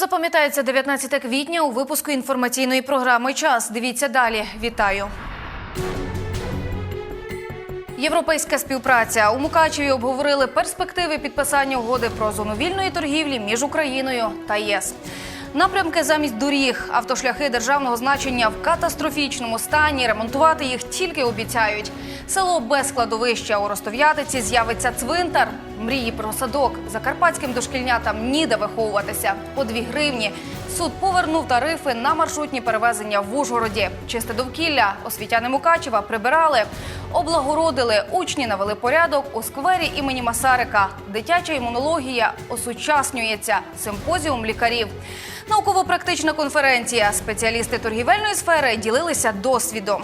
запам'ятається 19 квітня у випуску інформаційної програми Час. Дивіться далі. Вітаю. Європейська співпраця у Мукачеві обговорили перспективи підписання угоди про зону вільної торгівлі між Україною та ЄС. Напрямки замість доріг, автошляхи державного значення в катастрофічному стані. Ремонтувати їх тільки обіцяють. Село без складовища у Ростов'ятиці з'явиться цвинтар. Мрії про садок. Закарпатським дошкільнятам ніде виховуватися. По дві гривні. Суд повернув тарифи на маршрутні перевезення в Ужгороді. Чисте довкілля. Освітяни Мукачева прибирали. Облагородили. Учні навели порядок у сквері імені Масарика. Дитяча імунологія осучаснюється. Симпозіум лікарів. Науково-практична конференція. Спеціалісти торгівельної сфери ділилися досвідом.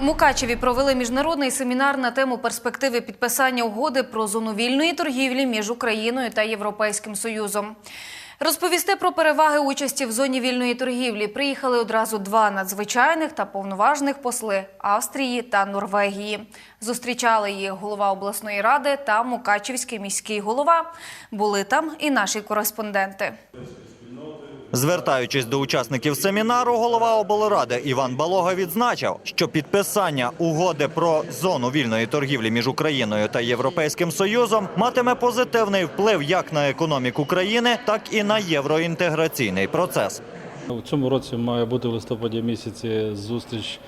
У Мукачеві провели міжнародний семінар на тему перспективи підписання угоди про зону вільної торгівлі між Україною та Європейським Союзом. Розповісти про переваги участі в зоні вільної торгівлі приїхали одразу два надзвичайних та повноважних посли Австрії та Норвегії. Зустрічали їх голова обласної ради та Мукачівський міський голова. Були там і наші кореспонденти. Звертаючись до учасників семінару, голова облради Іван Балога відзначив, що підписання угоди про зону вільної торгівлі між Україною та Європейським Союзом матиме позитивний вплив як на економіку країни, так і на євроінтеграційний процес. У цьому році має бути в листопаді місяці зустріч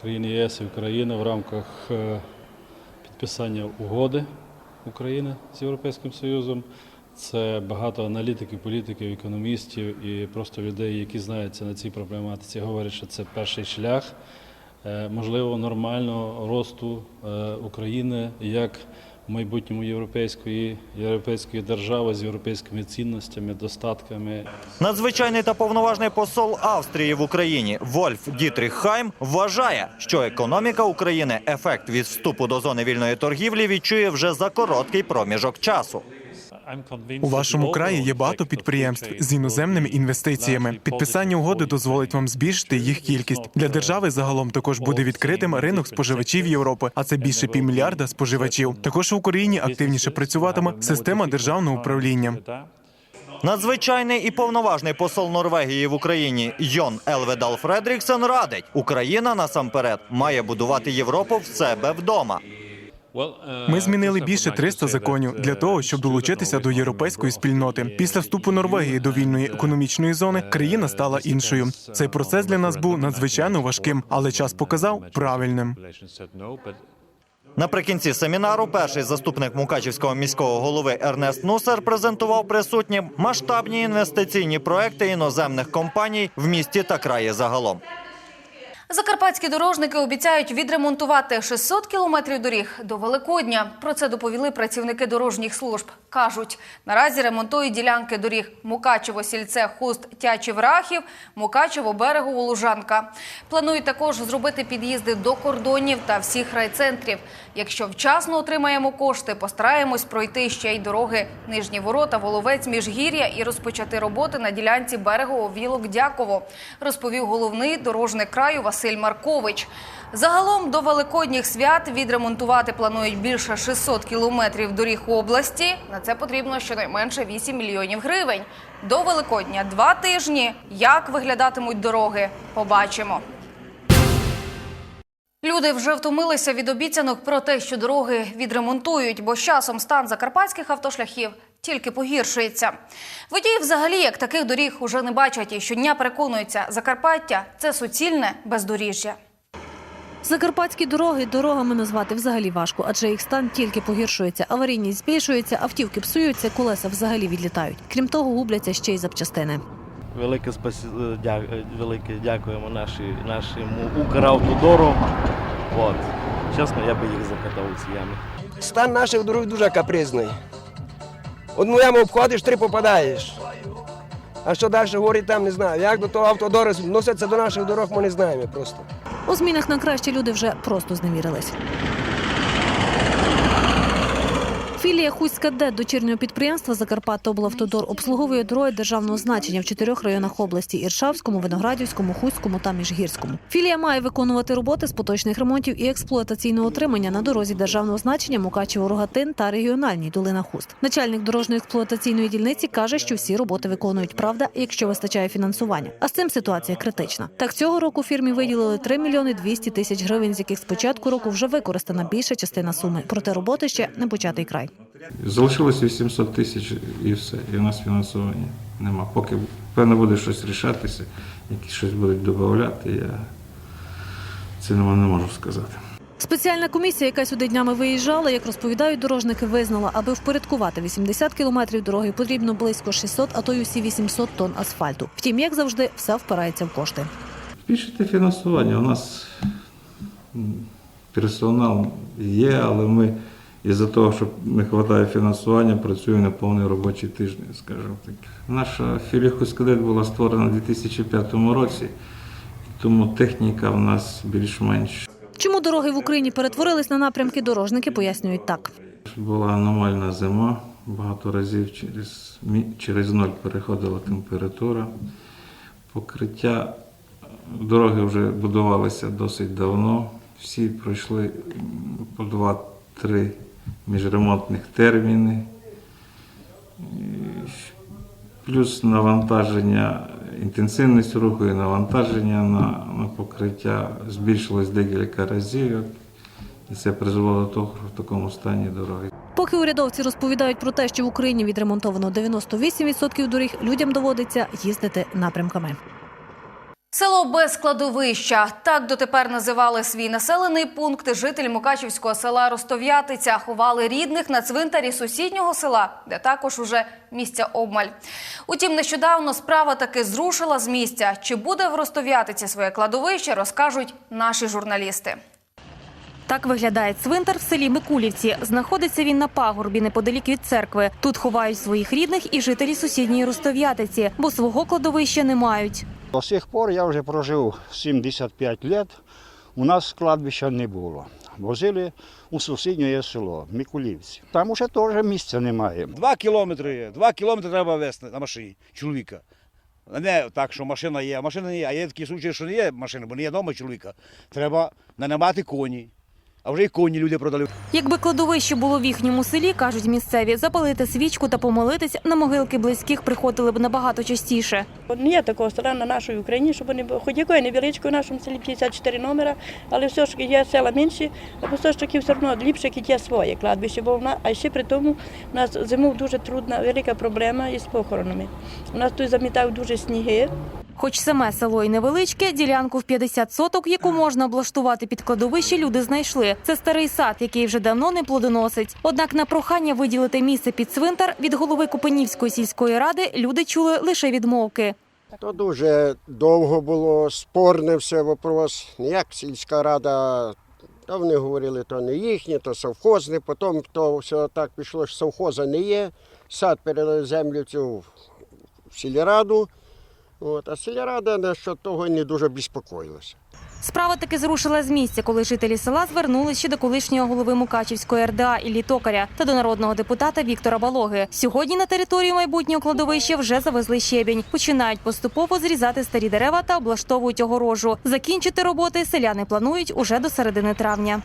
країн ЄС і України в рамках е, підписання угоди України з Європейським Союзом. Це багато аналітиків, політиків, економістів і просто людей, які знаються на цій проблематиці, говорять, що це перший шлях е, можливо нормального росту е, України як майбутньому європейської, європейської держави з європейськими цінностями, достатками Надзвичайний та повноважний посол Австрії в Україні Вольф Дітріх Хайм вважає, що економіка України ефект від вступу до зони вільної торгівлі відчує вже за короткий проміжок часу. У вашому краї є багато підприємств з іноземними інвестиціями. Підписання угоди дозволить вам збільшити їх кількість. Для держави загалом також буде відкритим ринок споживачів Європи, а це більше півмільярда споживачів. Також в Україні активніше працюватиме система державного управління. Надзвичайний і повноважний посол Норвегії в Україні Йон Елведал Фредріксен радить, Україна насамперед має будувати Європу в себе вдома. Ми змінили більше 300 законів для того, щоб долучитися до європейської спільноти. Після вступу Норвегії до вільної економічної зони країна стала іншою. Цей процес для нас був надзвичайно важким, але час показав правильним. Наприкінці семінару перший заступник Мукачівського міського голови Ернест Нусер презентував присутнім масштабні інвестиційні проекти іноземних компаній в місті та краї загалом. Закарпатські дорожники обіцяють відремонтувати 600 кілометрів доріг до Великодня. Про це доповіли працівники дорожніх служб. Кажуть, наразі ремонтують ділянки доріг Мукачево, Сільце, Хуст, Тячів, Рахів, Мукачево, Берегово, Лужанка. Планують також зробити під'їзди до кордонів та всіх райцентрів. Якщо вчасно отримаємо кошти, постараємось пройти ще й дороги Нижні Ворота, Воловець, Міжгір'я і розпочати роботи на ділянці Берегово, Вілок, Дяково, розповів головний дорожник краю Василь Маркович. Загалом до великодніх свят відремонтувати планують більше 600 кілометрів доріг області. На це потрібно щонайменше 8 мільйонів гривень. До Великодня два тижні. Як виглядатимуть дороги, побачимо. Люди вже втомилися від обіцянок про те, що дороги відремонтують, бо з часом стан закарпатських автошляхів тільки погіршується. Водії взагалі як таких доріг уже не бачать і щодня переконуються, Закарпаття це суцільне бездоріжжя. Закарпатські дороги дорогами назвати взагалі важко, адже їх стан тільки погіршується. Аварійність збільшується, автівки псуються, колеса взагалі відлітають. Крім того, губляться ще й запчастини. Велике спасі... дя- велике дякуємо наші, нашому Укравтодору. От. Чесно, я би їх закатав у ці ями. Стан наших дорог дуже капризний. Одну яму обходиш, три попадаєш. А що далі говорить там, не знаю. Як до того автодору відносяться до наших дорог, ми не знаємо просто. У змінах на краще люди вже просто зневірились. Філія Хуська Д дочірнього підприємства Закарпаття облавтодор обслуговує дороги державного значення в чотирьох районах області: Іршавському, Виноградівському, Хуському та Міжгірському. Філія має виконувати роботи з поточних ремонтів і експлуатаційного утримання на дорозі державного значення Мукачево Рогатин та регіональній долина Хуст. Начальник дорожньої експлуатаційної дільниці каже, що всі роботи виконують правда, якщо вистачає фінансування. А з цим ситуація критична. Так цього року фірмі виділили 3 мільйони 200 тисяч гривень, з яких з початку року вже використана більша частина суми. Проте роботи ще не початий край. Залишилось 800 тисяч і все. І у нас фінансування нема. Поки певно буде щось рішатися, які щось будуть додати, я це не можу сказати. Спеціальна комісія, яка сюди днями виїжджала, як розповідають дорожники, визнала, аби впорядкувати 80 кілометрів дороги, потрібно близько 600, а то й усі 800 тонн асфальту. Втім, як завжди, все впирається в кошти. Збільшити фінансування. У нас персонал є, але ми із-за того, що не вистачає фінансування, працюємо на повний робочий тиждень, скажімо так. Наша філія «Хуськадет» була створена у 2005 році, тому техніка в нас більш-менш Чому дороги в Україні перетворились на напрямки дорожники, пояснюють так. Була аномальна зима, багато разів через, через ноль переходила температура. Покриття е, дороги вже будувалися досить давно. Всі пройшли по два-три міжремонтних терміни. Плюс навантаження, інтенсивність руху і навантаження на, на покриття збільшилось декілька разів. І це призвело до того, що в такому стані дороги. Поки урядовці розповідають про те, що в Україні відремонтовано 98% доріг, людям доводиться їздити напрямками. Село без складовища. Так дотепер називали свій населений пункт. Жителі Мукачівського села Ростов'ятиця ховали рідних на цвинтарі сусіднього села, де також уже місця обмаль. Утім, нещодавно справа таки зрушила з місця. Чи буде в Ростов'ятиці своє кладовище, розкажуть наші журналісти. Так виглядає цвинтар в селі Микулівці. Знаходиться він на пагорбі неподалік від церкви. Тут ховають своїх рідних і жителі сусідньої Ростов'ятиці, бо свого кладовища не мають. До сих пор я вже прожив 75 років, у нас кладбища не було. Возили у сусіднє село Микулівці. Там уже теж місця немає. Два кілометри є. Два кілометри треба вести на машині чоловіка. Не так, що машина є, а машина не є. А є такі случаї, що не є машина, бо не є вдома чоловіка. Треба нанимати коні. А вже і коні люди продали. Якби кладовище було в їхньому селі, кажуть місцеві, запалити свічку та помолитись на могилки близьких приходили б набагато частіше. Не є такого села на нашій Україні, щоб не було. Хоч якої невеличкої в нашому селі 54 номера, але все ж є села менші, але все ж таки все одно ліпше, як є своє кладбище, бо вона, а ще при тому у нас зиму дуже трудна, велика проблема із похоронами. У нас тут замітають дуже сніги. Хоч саме село і невеличке, ділянку в 50 соток, яку можна облаштувати під кладовище, люди знайшли. Це старий сад, який вже давно не плодоносить. Однак на прохання виділити місце під цвинтар від голови Купенівської сільської ради люди чули лише відмовки. То дуже довго було спорне все вопрос. Ніяк сільська рада, то вони говорили, то не їхнє, то совхозне. Потім то все так пішло, що совхоза не є. Сад передали землю цю в сільраду. От, а сільрада насчет того не дуже безпокоїлася. Справа таки зрушила з місця, коли жителі села звернулись ще до колишнього голови Мукачівської РДА Іллі Токаря та до народного депутата Віктора Балоги. Сьогодні на територію майбутнього кладовища вже завезли щебінь. Починають поступово зрізати старі дерева та облаштовують огорожу. Закінчити роботи селяни планують уже до середини травня.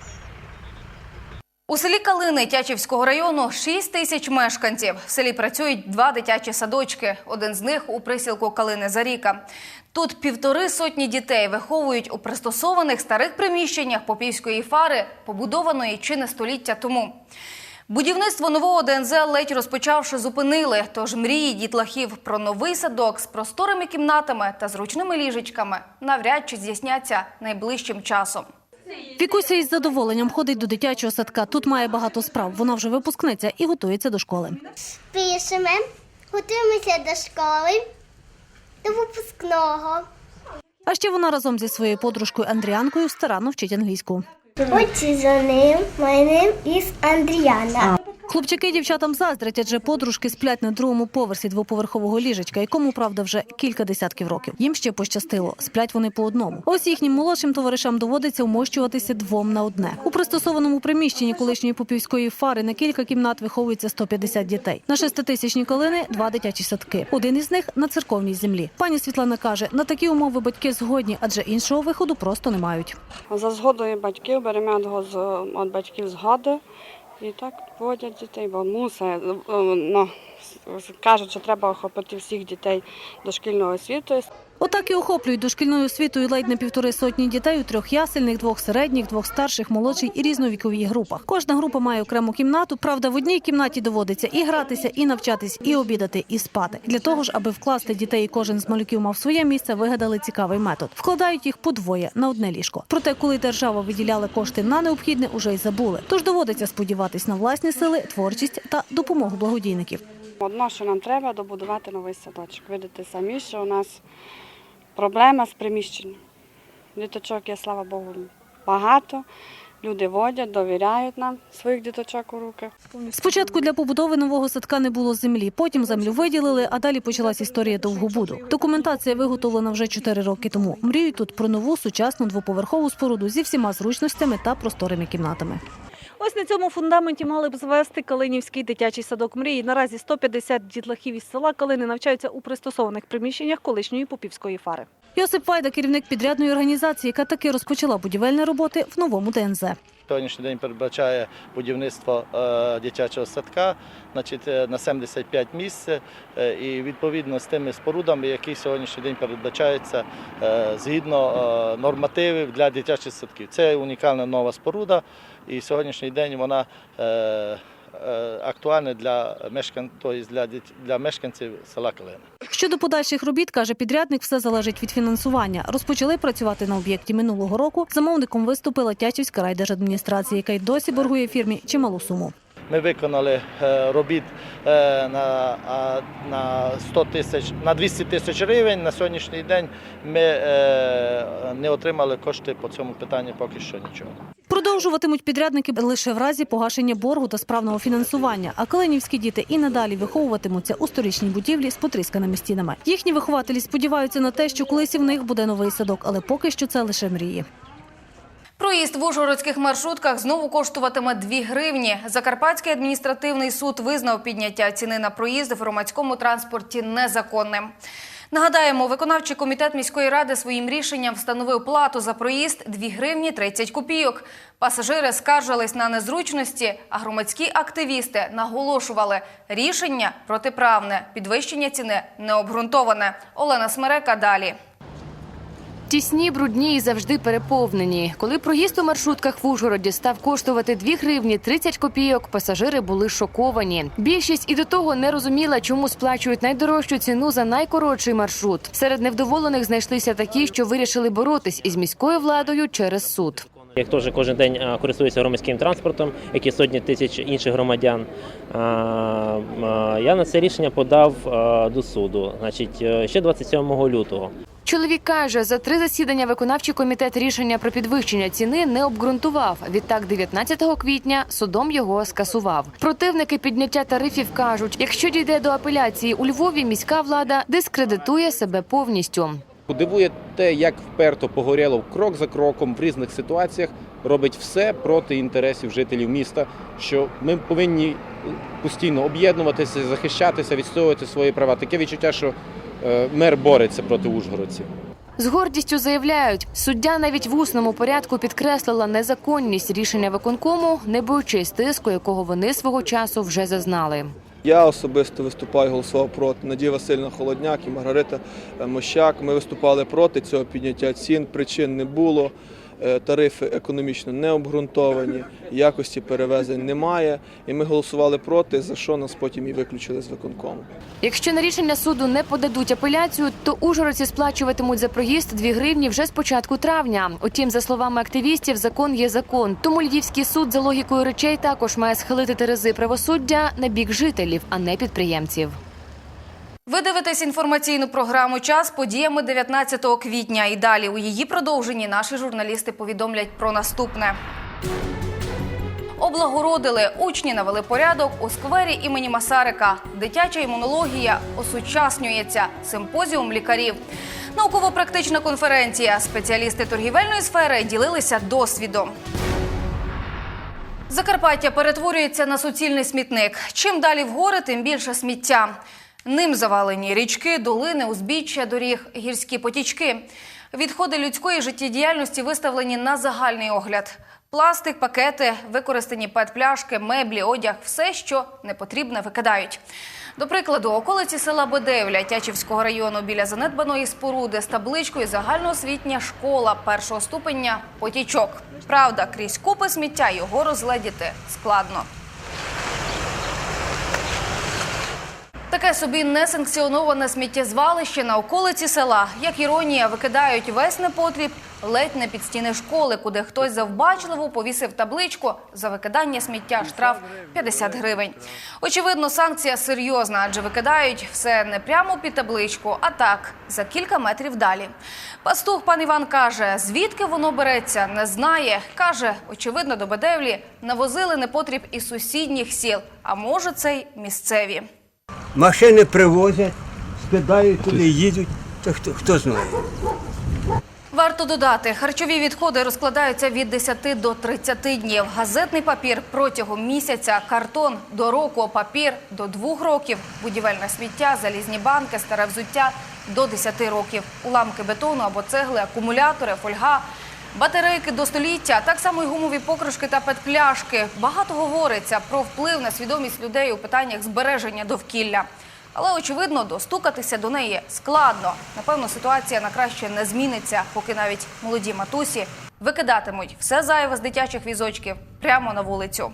У селі Калини Тячівського району 6 тисяч мешканців. В селі працюють два дитячі садочки. Один з них у присілку Калини Заріка. Тут півтори сотні дітей виховують у пристосованих старих приміщеннях Попівської фари, побудованої чи не століття тому. Будівництво нового ДНЗ ледь розпочавши зупинили. Тож мрії дітлахів про новий садок з просторими кімнатами та зручними ліжечками навряд чи здійсняться найближчим часом. Вікуся із задоволенням ходить до дитячого садка. Тут має багато справ. Вона вже випускниця і готується до школи. Пишемо, готуємося до школи, до випускного. А ще вона разом зі своєю подружкою Андріанкою старанно вчить англійську. Отже, за ним, мене із is Андріана. Хлопчики дівчатам заздрять, адже подружки сплять на другому поверсі двоповерхового ліжечка, якому правда вже кілька десятків років. Їм ще пощастило. Сплять вони по одному. Ось їхнім молодшим товаришам доводиться вмощуватися двом на одне. У пристосованому приміщенні колишньої попівської фари на кілька кімнат виховується 150 дітей. На шеститисячні калини два дитячі садки. Один із них на церковній землі. Пані Світлана каже, на такі умови батьки згодні, адже іншого виходу просто не мають. За згодою батьків беремо від, батьків згоди і так водять дітей, бо мусить. Кажуть, що треба охопити всіх дітей дошкільної освіти. Отак і охоплюють дошкільною освітою ледь не півтори сотні дітей у трьох ясельних, двох середніх, двох старших, молодших і різновіковій групах. Кожна група має окрему кімнату. Правда, в одній кімнаті доводиться і гратися, і навчатись, і обідати, і спати. Для того ж, аби вкласти дітей, кожен з малюків мав своє місце, вигадали цікавий метод. Вкладають їх подвоє на одне ліжко. Проте, коли держава виділяла кошти на необхідне, уже й забули. Тож доводиться сподіватись на власні сили, творчість та допомогу благодійників. Одно, що нам треба, добудувати новий садочок. Видите самі, що у нас проблема з приміщенням. Діточок є, слава Богу, багато. Люди водять, довіряють нам своїх діточок у руки. Спочатку для побудови нового садка не було землі, потім землю виділили, а далі почалась історія довгобуду. Документація виготовлена вже чотири роки тому. Мріють тут про нову сучасну двоповерхову споруду зі всіма зручностями та просторими кімнатами. Ось на цьому фундаменті мали б звести Калинівський дитячий садок мрії. Наразі 150 дітлахів із села Калини навчаються у пристосованих приміщеннях колишньої попівської фари. Йосип Вайда, керівник підрядної організації, яка таки розпочала будівельні роботи в новому ДНЗ. Сьогоднішній день передбачає будівництво е, дитячого садка значить, е, на 75 місць е, і відповідно з тими спорудами, які сьогоднішній день передбачаються згідно нормативів для дитячих садків. Це унікальна нова споруда, і сьогоднішній день вона е, е, для мешкан... тобто для, для мешканців села Калина. Щодо подальших робіт, каже підрядник, все залежить від фінансування. Розпочали працювати на об'єкті минулого року. Замовником виступила Тячівська райдержадміністрація, яка й досі боргує фірмі чималу суму. Ми виконали е, робіт е, на, на 100 тисяч на 200 тисяч гривень. На сьогоднішній день ми не отримали кошти по цьому питанню поки що нічого. Продовжуватимуть підрядники лише в разі погашення боргу та справного фінансування. А калинівські діти і надалі виховуватимуться у сторічній будівлі з потрісканими стінами. Їхні вихователі сподіваються на те, що колись в них буде новий садок, але поки що це лише мрії. Проїзд в ужгородських маршрутках знову коштуватиме 2 гривні. Закарпатський адміністративний суд визнав підняття ціни на проїзд в громадському транспорті незаконним. Нагадаємо, виконавчий комітет міської ради своїм рішенням встановив плату за проїзд 2 гривні 30 копійок. Пасажири скаржились на незручності, а громадські активісти наголошували – рішення протиправне, підвищення ціни необґрунтоване. Олена Смерека далі. Тісні, брудні і завжди переповнені. Коли проїзд у маршрутках в Ужгороді став коштувати 2 гривні 30 копійок, пасажири були шоковані. Більшість і до того не розуміла, чому сплачують найдорожчу ціну за найкоротший маршрут. Серед невдоволених знайшлися такі, що вирішили боротись із міською владою через суд. Я теж кожен день користуюся громадським транспортом, як і сотні тисяч інших громадян. Я на це рішення подав до суду, значить, е, ще 27 лютого. Чоловік каже, за три засідання виконавчий комітет рішення про підвищення ціни не обґрунтував. Відтак, 19 квітня судом його скасував. Противники підняття тарифів кажуть, якщо дійде до апеляції у Львові, міська влада дискредитує себе повністю. Дивує те, як вперто Погорєлов крок за кроком в різних ситуаціях робить все проти інтересів жителів міста. Що ми повинні постійно об'єднуватися, захищатися, відстоювати свої права. Таке відчуття, що е, мер бореться проти ужгородців. З гордістю заявляють, суддя навіть в усному порядку підкреслила незаконність рішення виконкому, не боючись тиску, якого вони свого часу вже зазнали. Я особисто виступаю, голосував проти Надія Васильівна Холодняк і Маргарита е, Мощак. Ми виступали проти цього підняття цін. Причин не було. Е, Тарифи економічно не обґрунтовані, якості перевезень немає. І ми голосували проти, за що нас потім і виключили з виконкому. Якщо на рішення суду не подадуть апеляцію, то ужгородці сплачуватимуть за проїзд 2 гривні вже з початку травня. Утім, за словами активістів, закон є закон. Тому львівський суд за логікою речей також має схилити терези правосуддя на бік жителів, а не підприємців. Ви дивитесь інформаційну програму Час подіями 19 квітня. І далі у її продовженні наші журналісти повідомлять про наступне. Облагородили учні навели порядок у сквері імені Масарика. Дитяча імунологія осучаснюється. Симпозіум лікарів. Науково-практична конференція. Спеціалісти торгівельної сфери ділилися досвідом. Закарпаття перетворюється на суцільний смітник. Чим далі в гори, тим більше сміття. Ним завалені річки, долини, узбіччя доріг, гірські потічки. Відходи людської життєдіяльності виставлені на загальний огляд. Пластик, пакети, використані пет-пляшки, меблі, одяг все, що не потрібне, викидають. До прикладу, околиці села Бедевля Тячівського району біля занедбаної споруди з табличкою загальноосвітня школа першого ступеня потічок. Правда, крізь купи сміття його розгледіти складно. Таке собі несанкціоноване сміттєзвалище на околиці села. Як іронія, викидають весь непотріб ледь не під стіни школи, куди хтось завбачливо повісив табличку за викидання сміття штраф 50 гривень. Очевидно, санкція серйозна, адже викидають все не прямо під табличку, а так за кілька метрів далі. Пастух пан Іван каже, звідки воно береться, не знає. каже, очевидно, до Бедевлі навозили непотріб із сусідніх сіл. А може, це й місцеві. Машини привозять, скидають туди, їдуть. Та хто, хто знає? Варто додати, харчові відходи розкладаються від 10 до 30 днів. Газетний папір протягом місяця, картон до року, папір до двох років, будівельне сміття, залізні банки, старе взуття до 10 років, уламки бетону або цегли, акумулятори, фольга. Батарейки до століття, так само й гумові покришки та петпляшки. Багато говориться про вплив на свідомість людей у питаннях збереження довкілля. Але очевидно, достукатися до неї складно. Напевно, ситуація на краще не зміниться, поки навіть молоді матусі викидатимуть все зайве з дитячих візочків прямо на вулицю.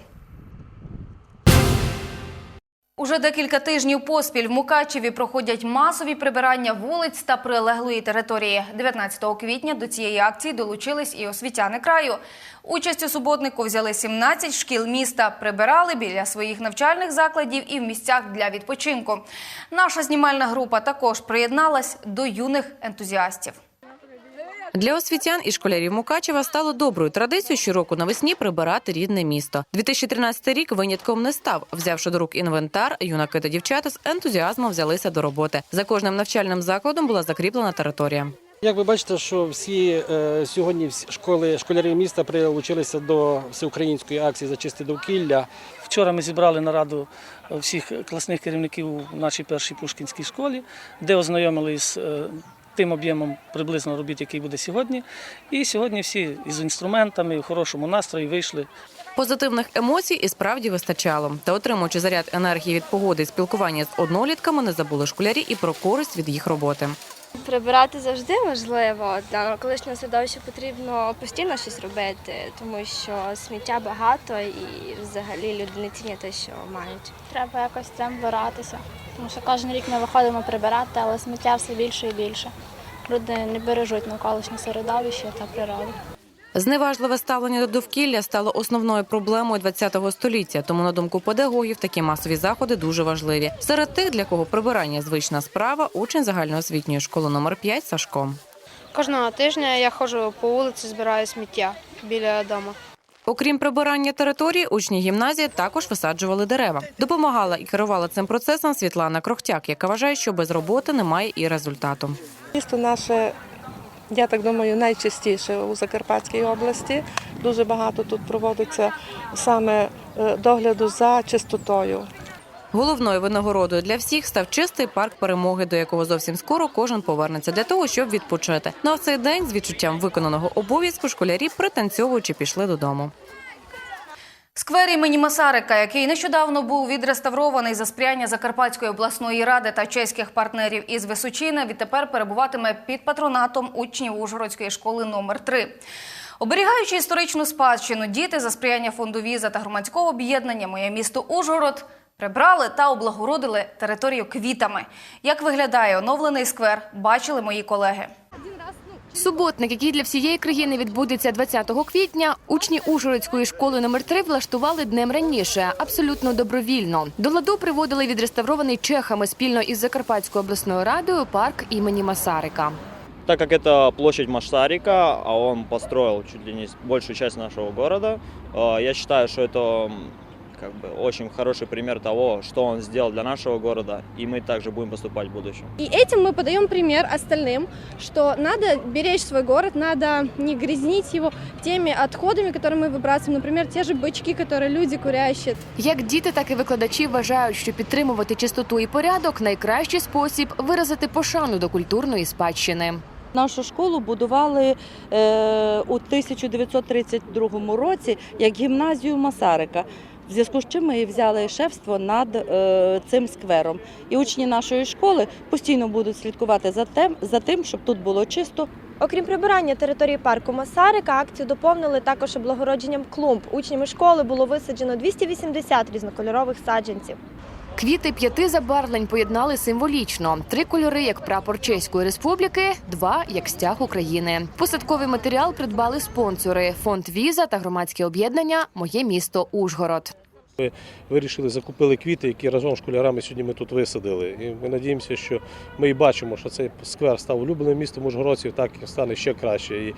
Уже декілька тижнів поспіль в Мукачеві проходять масові прибирання вулиць та прилеглої території. 19 квітня до цієї акції долучились і освітяни краю. Участь у суботнику взяли 17 шкіл міста, прибирали біля своїх навчальних закладів і в місцях для відпочинку. Наша знімальна група також приєдналась до юних ентузіастів. Для освітян і школярів Мукачева стало доброю традицією щороку навесні прибирати рідне місто. 2013 рік винятком не став. Взявши до рук інвентар, юнаки та дівчата з ентузіазмом взялися до роботи. За кожним навчальним закладом була закріплена територія. Як ви бачите, що всі е, сьогодні всі школи школярі міста прилучилися до всеукраїнської акції «Зачисти довкілля. Вчора ми зібрали нараду всіх класних керівників у нашій першій пушкінській школі, де ознайомились е, тим об'ємом приблизно робіт, який буде сьогодні. І сьогодні всі із інструментами в хорошому настрої вийшли. Позитивних емоцій і справді вистачало. Та отримуючи заряд енергії від погоди і спілкування з однолітками, не забули школярі і про користь від їх роботи. Прибирати завжди важливо. Для колишнього середовища потрібно постійно щось робити, тому що сміття багато і взагалі люди не цінять те, що мають. Треба якось з цим боротися, тому що кожен рік ми виходимо прибирати, але сміття все більше і більше. Люди не бережуть навколишнє середовище та природу. Зневажливе ставлення до довкілля стало основною проблемою ХХ століття. Тому, на думку педагогів, такі масові заходи дуже важливі. Серед тих, для кого прибирання звична справа, учень загальноосвітньої школи номер 5 Сашко. Кожного тижня я ходжу по вулиці, збираю сміття біля дому. Окрім прибирання території, учні гімназії також висаджували дерева. Допомагала і керувала цим процесом Світлана Крохтяк, яка вважає, що без роботи немає і результату. Місто наше, я так думаю, найчастіше у Закарпатській області. Дуже багато тут проводиться саме е, догляду за чистотою. Головною винагородою для всіх став чистий парк перемоги, до якого зовсім скоро кожен повернеться для того, щоб відпочити. Ну а в цей день з відчуттям виконаного обов'язку школярі пританцьовуючи пішли додому. Сквер імені Масарика, який нещодавно був відреставрований за сприяння Закарпатської обласної ради та чеських партнерів із Височина, відтепер перебуватиме під патронатом учнів Ужгородської школи номер 3 Оберігаючи історичну спадщину, діти за сприяння фонду віза та громадського об'єднання Моє місто Ужгород прибрали та облагородили територію квітами. Як виглядає оновлений сквер, бачили мої колеги. Суботник, який для всієї країни відбудеться 20 квітня, учні Ужгородської школи номер 3 влаштували днем раніше, абсолютно добровільно. До ладу приводили відреставрований чехами спільно із Закарпатською обласною радою парк імені Масарика. Так как это площадь Маштарика, а он построил чуть ли не большую часть нашего города, э, я считаю, что это м, как бы очень хороший пример того, что он сделал для нашего города, и мы также будем поступать в будущем. И этим мы подаем пример остальным, что надо беречь свой город, надо не грязнить его теми отходами, которые мы выбрасываем, например, те же бычки, которые люди курящие. Як діти, так і викладачі вважають, що підтримувати чистоту і порядок найкращий спосіб виразити пошану до культурної спадщини. Нашу школу будували е, у 1932 році як гімназію Масарика. В зв'язку з чим ми взяли шефство над е, цим сквером. І учні нашої школи постійно будуть слідкувати за тим, за тим, щоб тут було чисто. Окрім прибирання території парку Масарика, акцію доповнили також облагородженням клумб. Учнями школи було висаджено 280 різнокольорових саджанців. Квіти п'яти забарвлень поєднали символічно: три кольори як прапор Чеської республіки, два як стяг України. Посадковий матеріал придбали спонсори: фонд Віза та громадське об'єднання Моє місто Ужгород. Ми вирішили, закупили квіти, які разом з школярами сьогодні ми тут висадили. І ми надіємося, що ми і бачимо, що цей сквер став улюбленим містом ужгородців, так і стане ще краще. І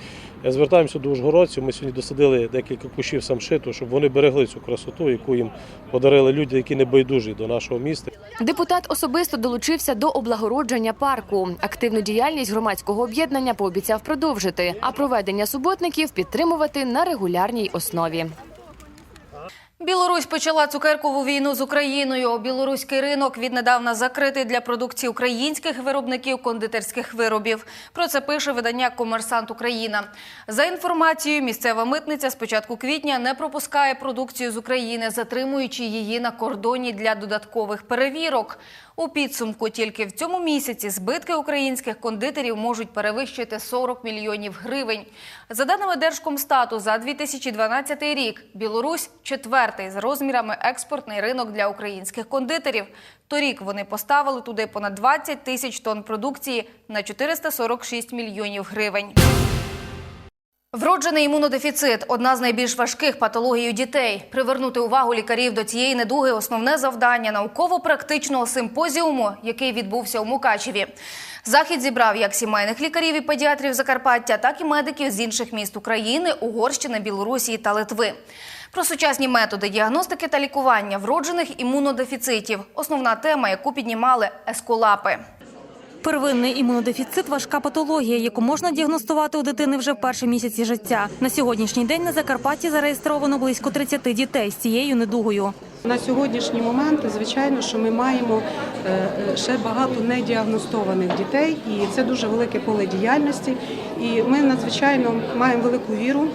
звертаємося до ужгородців. Ми сьогодні досадили декілька кущів самшиту, щоб вони берегли цю красоту, яку їм подарили люди, які не байдужі до нашого міста. Депутат особисто долучився до облагородження парку. Активну діяльність громадського об'єднання пообіцяв продовжити, а проведення суботників підтримувати на регулярній основі. Білорусь почала цукеркову війну з Україною. Білоруський ринок віднедавна закритий для продукції українських виробників кондитерських виробів. Про це пише видання Комерсант Україна. За інформацією, місцева митниця з початку квітня не пропускає продукцію з України, затримуючи її на кордоні для додаткових перевірок. У підсумку тільки в цьому місяці збитки українських кондитерів можуть перевищити 40 мільйонів гривень. За даними Держкомстату, за 2012 рік Білорусь четвертий за розмірами експортний ринок для українських кондитерів. Торік вони поставили туди понад 20 тисяч тонн продукції на 446 мільйонів гривень. Вроджений імунодефіцит одна з найбільш важких патологій у дітей. Привернути увагу лікарів до цієї недуги основне завдання науково-практичного симпозіуму, який відбувся у Мукачеві. Захід зібрав як сімейних лікарів і педіатрів Закарпаття, так і медиків з інших міст України, Угорщини, Білорусі та Литви. Про сучасні методи діагностики та лікування вроджених імунодефіцитів основна тема, яку піднімали ескулапи. Первинний імунодефіцит важка патологія, яку можна діагностувати у дитини вже в перші місяці життя. На сьогоднішній день на Закарпатті зареєстровано близько 30 дітей з цією недугою. На сьогоднішній момент, звичайно, що ми маємо е, е, ще багато недіагностованих дітей, і це дуже велике поле діяльності. І ми надзвичайно маємо велику віру.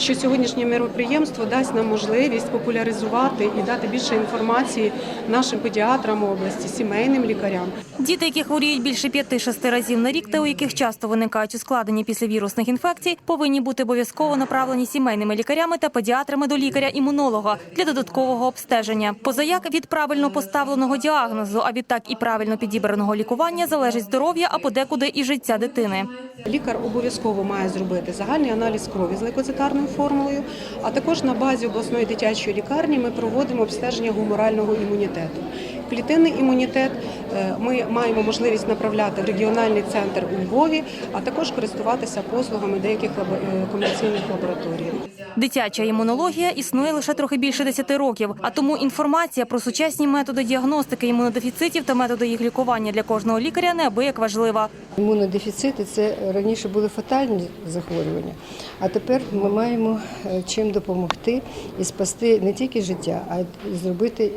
Що сьогоднішнє міроприємство дасть нам можливість популяризувати і дати більше інформації нашим педіатрам області, сімейним лікарям. Діти, які хворіють більше 5-6 разів на рік, та у яких часто виникають ускладнення після вірусних інфекцій, повинні бути обов'язково направлені сімейними лікарями та педіатрами до лікаря-імунолога для додаткового обстеження. Позаяк від правильно поставленого діагнозу, а відтак і правильно підібраного лікування залежить здоров'я, а подекуди і життя дитини. Лікар обов'язково має зробити загальний аналіз крові з лейкоцитарною формулою, а також на базі обласної дитячої лікарні ми проводимо обстеження гуморального імунітету. Клітинний імунітет е, ми маємо можливість направляти в регіональний центр у Львові, а також користуватися послугами деяких е, комерційних лабораторій. Дитяча імунологія існує лише трохи більше 10 років, а тому інформація про сучасні методи діагностики імунодефіцитів та методи їх лікування для кожного лікаря неабияк важлива. Імунодефіцити це раніше були фатальні захворювання, а тепер ми маємо е, чим допомогти і спасти не тільки життя, а й зробити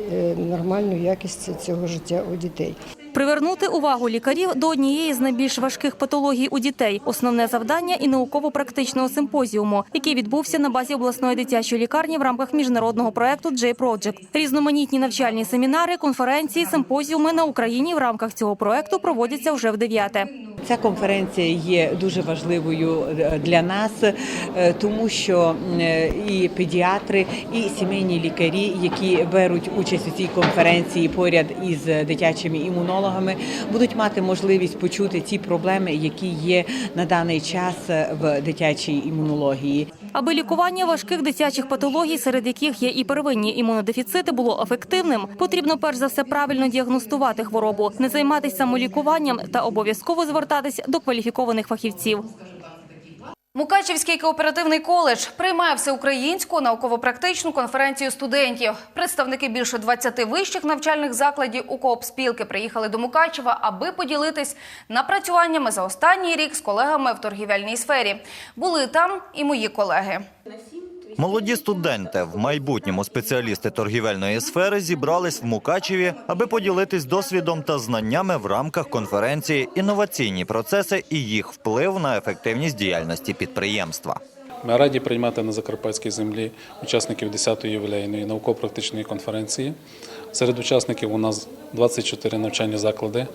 нормальну якість цього життя у дітей. Привернути увагу лікарів до однієї з найбільш важких патологій у дітей основне завдання і науково-практичного симпозіуму, який відбувся на базі обласної дитячої лікарні в рамках міжнародного проекту J Project. Різноманітні навчальні семінари, конференції, симпозіуми на Україні в рамках цього проекту проводяться вже в дев'яте. Ця конференція є дуже важливою е, для нас, е, тому що е, і педіатри, і сімейні лікарі, які беруть участь у цій конференції поряд із дитячими імунологами, будуть мати можливість почути ті проблеми, які є на даний час в дитячій імунології. Аби лікування важких дитячих патологій, серед яких є і первинні імунодефіцити, було ефективним, потрібно перш за все правильно діагностувати хворобу, не займатися самолікуванням та обов'язково звертатись до кваліфікованих фахівців. Мукачівський кооперативний коледж приймає всеукраїнську науково-практичну конференцію студентів. Представники більше 20 вищих навчальних закладів у коопспілки приїхали до Мукачева, аби поділитись напрацюваннями за останній рік з колегами в торгівельній сфері. Були там і мої колеги. Молоді студенти, в майбутньому спеціалісти торгівельної сфери, зібрались в Мукачеві, аби поділитись досвідом та знаннями в рамках конференції інноваційні процеси і їх вплив на ефективність діяльності підприємства. Ми раді приймати на Закарпатській землі учасників 10-ї ювілейної науково-практичної конференції. Серед учасників у нас 24 навчальні заклади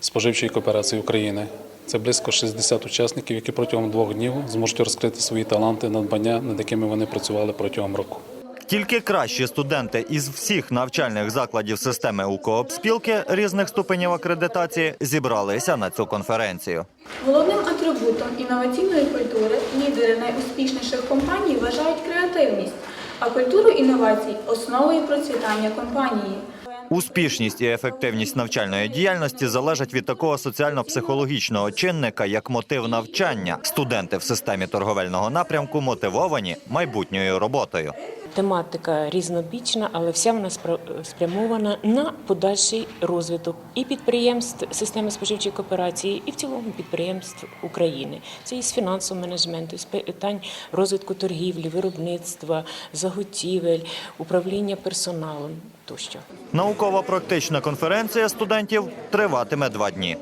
споживчої кооперації України. Це близько 60 учасників, які протягом двох днів зможуть розкрити свої таланти, надбання, над якими вони працювали протягом року. Тільки кращі студенти із всіх навчальних закладів системи УКООП-спілки різних ступенів акредитації зібралися на цю конференцію. Головним атрибутом інноваційної культури лідери найуспішніших компаній вважають креативність, а культуру інновацій основою процвітання компанії. Успішність і ефективність навчальної діяльності залежать від такого соціально-психологічного чинника, як мотив навчання. Студенти в системі торговельного напрямку мотивовані майбутньою роботою. Тематика різнобічна, але вся вона спрямована на подальший розвиток і підприємств системи споживчої кооперації, і в цілому підприємств України. Це із фінансового менеджменту, з питань розвитку торгівлі, виробництва, заготівель, управління персоналом тощо. Наукова-практична конференція студентів триватиме два дні.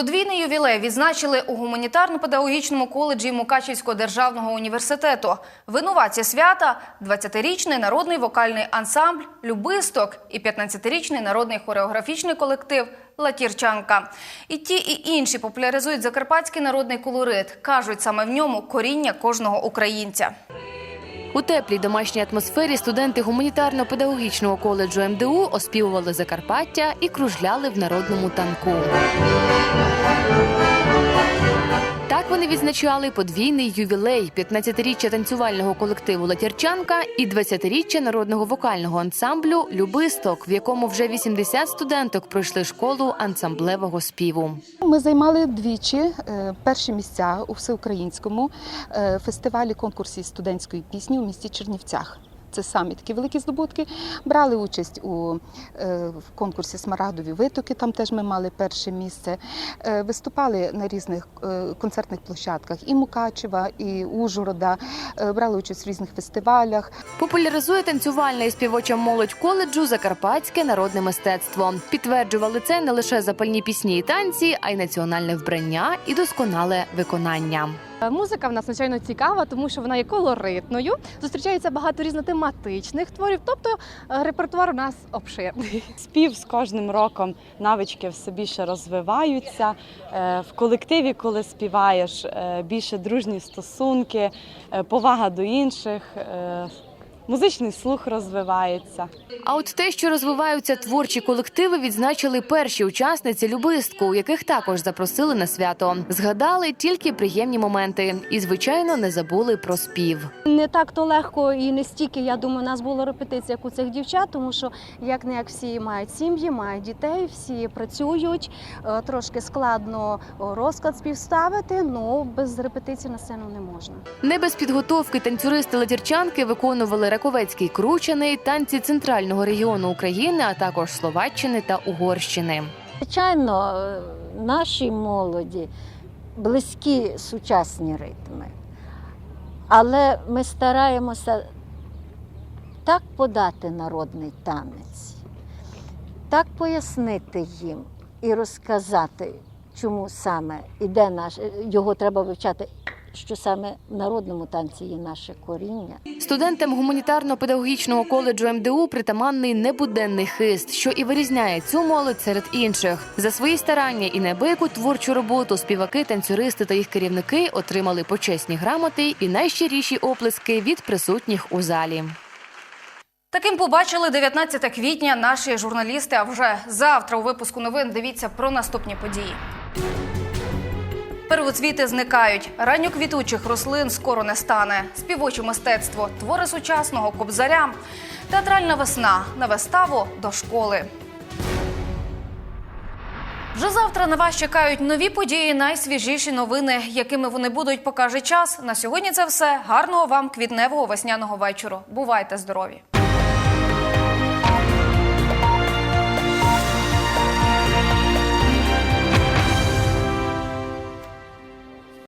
Подвійний ювілей відзначили у гуманітарно-педагогічному коледжі Мукачівського державного університету. Винуватці свята – 20-річний народний вокальний ансамбль «Любисток» і 15-річний народний хореографічний колектив «Латірчанка». І ті, і інші популяризують закарпатський народний колорит. Кажуть, саме в ньому коріння кожного українця. У теплій домашній атмосфері студенти гуманітарно-педагогічного коледжу МДУ оспівували Закарпаття і кружляли в народному танку. Так вони відзначали подвійний ювілей 15-річчя танцювального колективу Латірчанка і 20-річчя народного вокального ансамблю Любисток, в якому вже 80 студенток пройшли школу ансамблевого співу. Ми займали двічі е, перші місця у всеукраїнському е, фестивалі конкурсі студентської пісні у місті Чернівцях. Це самі такі великі здобутки. Брали участь у е, в конкурсі Смарагдові витоки. Там теж ми мали перше місце. Е, Виступали на різних е, концертних площадках і Мукачева, і Ужгорода. Брали участь в різних фестивалях. Популяризує танцювальна і співоча молодь коледжу закарпатське народне мистецтво. Підтверджували це не лише запальні пісні і танці, а й національне вбрання і досконале виконання. Музика в нас звичайно цікава, тому що вона є колоритною. Зустрічається багато різнотематичних творів, тобто е, репертуар у нас обширний. Спів з кожним роком навички все більше розвиваються. Е, В колективі, коли співаєш, е, більше дружні стосунки, е, повага до інших, е, музичний слух розвивається. А от те, що розвиваються творчі колективи, відзначили перші учасниці любистку, у яких також запросили на свято. Згадали тільки приємні моменти і, звичайно, не забули про спів. Не так то легко і не стільки, я думаю, у нас було репетиція, як у цих дівчат, тому що як не як всі мають сім'ї, мають дітей, всі працюють. Е, Трошки складно розклад співставити, але без репетиції на сцену не можна. Не без підготовки танцюристи латірчанки виконували Раковецький кручений, танці центрального регіону України, а також Словаччини та Угорщини. Звичайно, е, нашій молоді близькі сучасні ритми, але ми стараємося так подати народний танець, так пояснити їм і розказати, чому саме іде наш, його треба вивчати, що саме в народному танці є наше коріння. Студентам гуманітарно-педагогічного коледжу МДУ притаманний небуденний хист, що і вирізняє цю молодь серед інших. За свої старання і неабияку творчу роботу співаки, танцюристи та їх керівники отримали почесні грамоти і найщиріші оплески від присутніх у залі. Таким побачили 19 квітня наші журналісти. А вже завтра у випуску новин дивіться про наступні події. Первоцвіти зникають. Ранньоквітучих рослин скоро не стане. Співоче мистецтво, твори сучасного кобзаря. Театральна весна на виставу до школи. Вже завтра на вас чекають нові події, найсвіжіші новини, якими вони будуть, покаже час. На сьогодні це все. Гарного вам квітневого весняного вечору. Бувайте здорові!